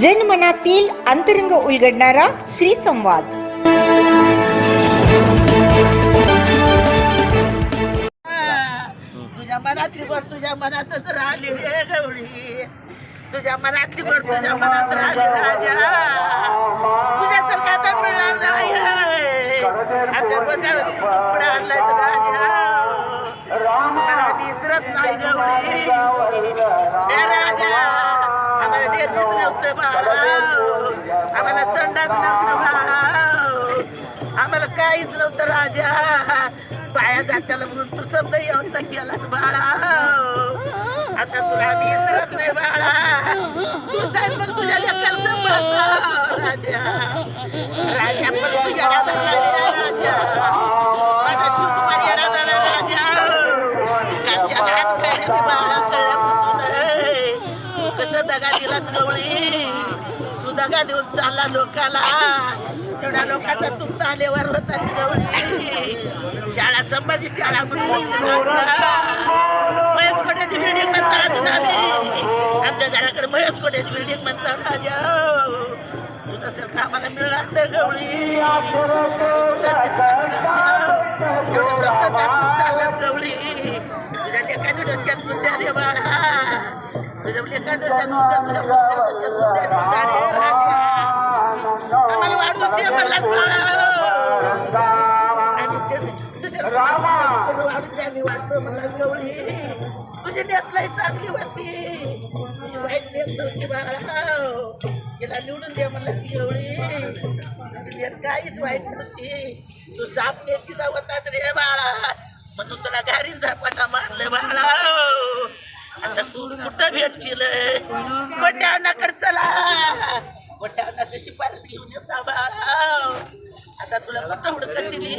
जनमनातील अंतरंग उलगडणारा श्री संवाद तुझ्या मनातली वर तुझ्या मनातच राहिली रे गवळी. तुझ्या मनातली वर तुझ्या मनात राहिली राजा. तुझ्या आता मिळणार नाही. आमच्या गोत्यावर पुढे आणलायच राजा. मला विसरत नाही गवळी हे राजा आम्हाला डेअरीच नव्हतं बाळा आम्हाला संडास नव्हतं बाळा आम्हाला काहीच नव्हतं राजा. पाया जात्याला म्हणून तू शब्द येऊन केलास बाळा आता तुला विसरत नाही बाळा तूच आहेस मग तुझ्या लेकराला राजा. राजा पण तू गवळी. तू दगा देऊन चालला लोकाला. तेवढ्या लोकांचा तुमचा आलेवर होता गवळी. शाळा संभाजी शाळा महेश कोट्याची बिल्डिंग म्हणतात आम्ही आमच्या घराकडे महेश कोट्याची बिल्डिंग म्हणतात राजा तुझं सर मिळणार तर गवळी. एवढं टाकून चाललाच गवळी. तुझ्या लेखाच्या डोसक्यात बुद्ध्या रे बाळा. आम्हाला वाढवून दे म्हणलाच बाळा आणि तुझ्या गवळी चांगली होती वाईट नेत नव्हती बाळा तिला निवडून दे म्हणलं ती काहीच वाईट नव्हती तू साप जावतात रे बाळा म्हणून तुला घारीन झापाटा मारले बाळा आता तू कुठं भेटशील कोट्यावनाकडे चला. कोट्यावनाची शिफारस घेऊन येत आता तुला कुठं हुडकत दिली?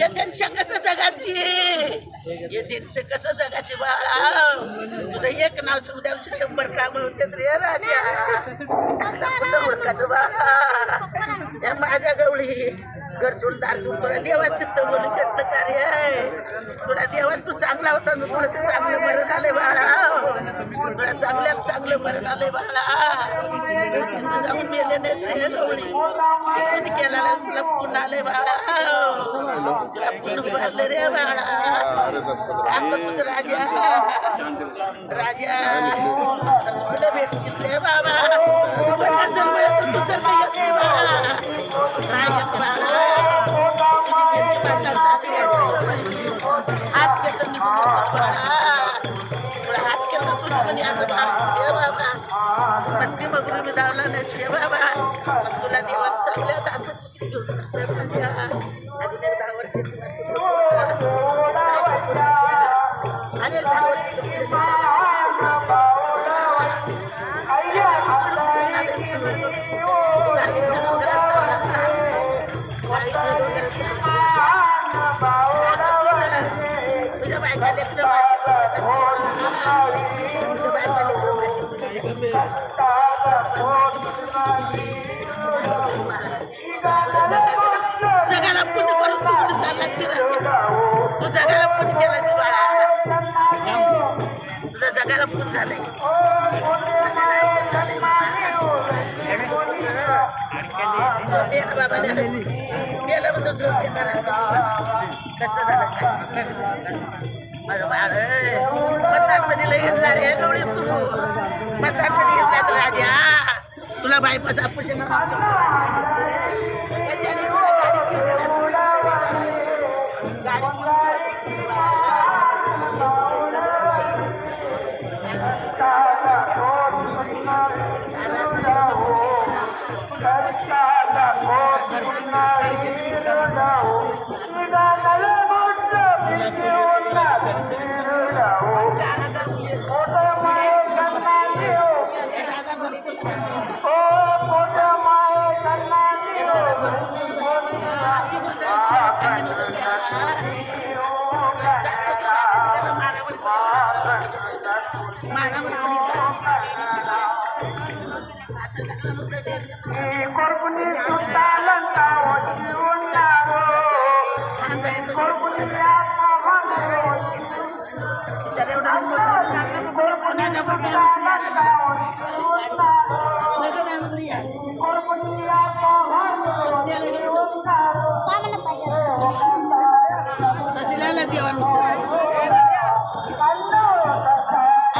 या जनशा कसं जगाची? हे जनशा कसं जगाची बाळा? तुझं एक नाव सुद्यावची शंभर काम होते रे राजा आता कुठं हुडकाचं बाळा? या माझ्या गवळी. घर सोडून दार सोडून तुला देवात तिथं घेतलं कार्य आहे. तुला देवात तू चांगला होता ना तुला ते चांगलं मरण आलंय बाळा. तुला चांगल्याला चांगलं मरण आलंय बाळा. जाऊन मेले नाही केला गवळी तुला पुन्हा आले बाळा. तुला पुन्हा रे बाळा. राजा राजा रे बाबा हात केलं तुला बाळा रे बाबा पत्नी मगरून मी धावला नाही बाबा तुला देवान चांगल्या असं जगाला पुण्य करून तू कुठे चालला तू जगाला पुण्य केलं बाळा. तुझं जगाला पुण्य झालंय. बाबा. गेलं कसं झालं माझं बाळ मतदानमध्ये लई हिंडला रे गवळी तू मतदानमध्ये हिंडला तर राजा तुला बायपास आपण Oh,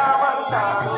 రామంటారు